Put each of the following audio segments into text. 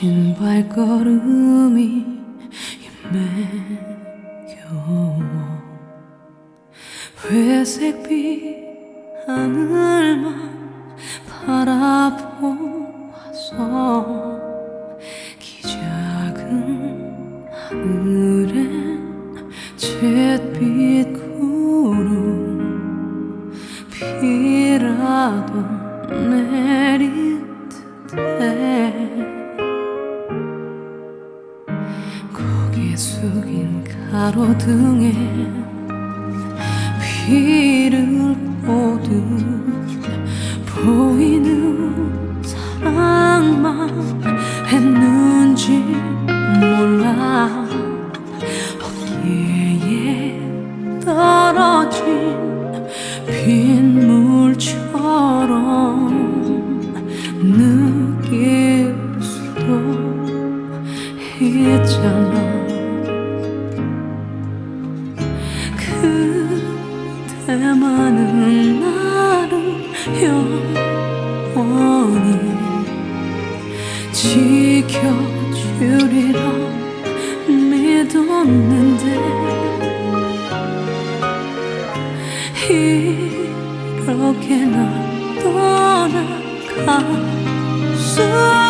발걸음이 매겨워 회색빛 하늘만 바라보아서 기작은 하늘엔 잿빛 구름 비라도 내릴 듯해 고개 숙인 가로등에 비를 보듯 보이는 사랑만 했는지 몰라. 어깨에 떨어진 빗물처럼 느낄 수도 있잖아 영원히 지켜주리라. 믿었는데 이렇게 날 떠나갈 수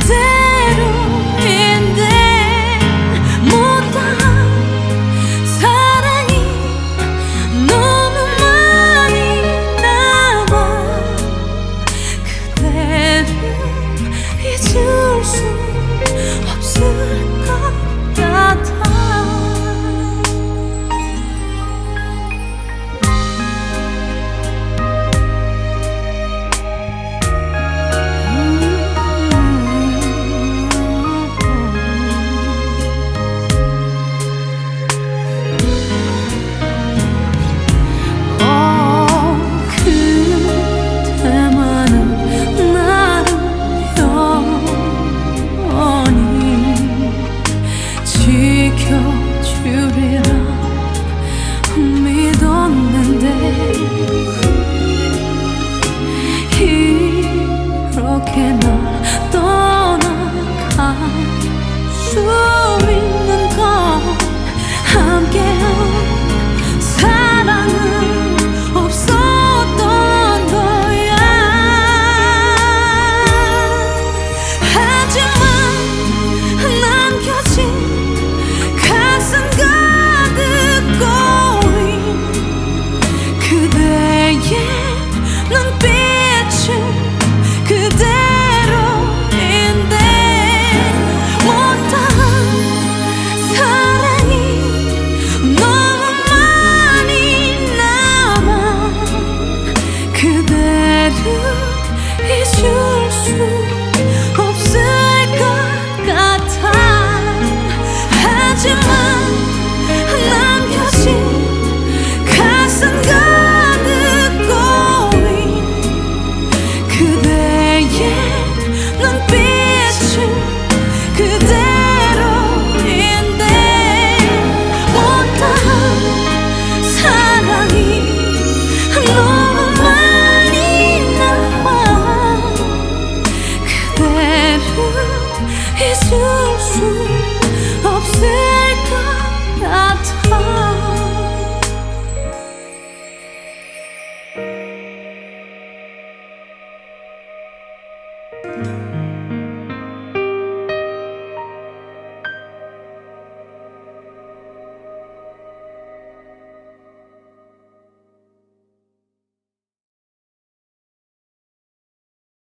그 그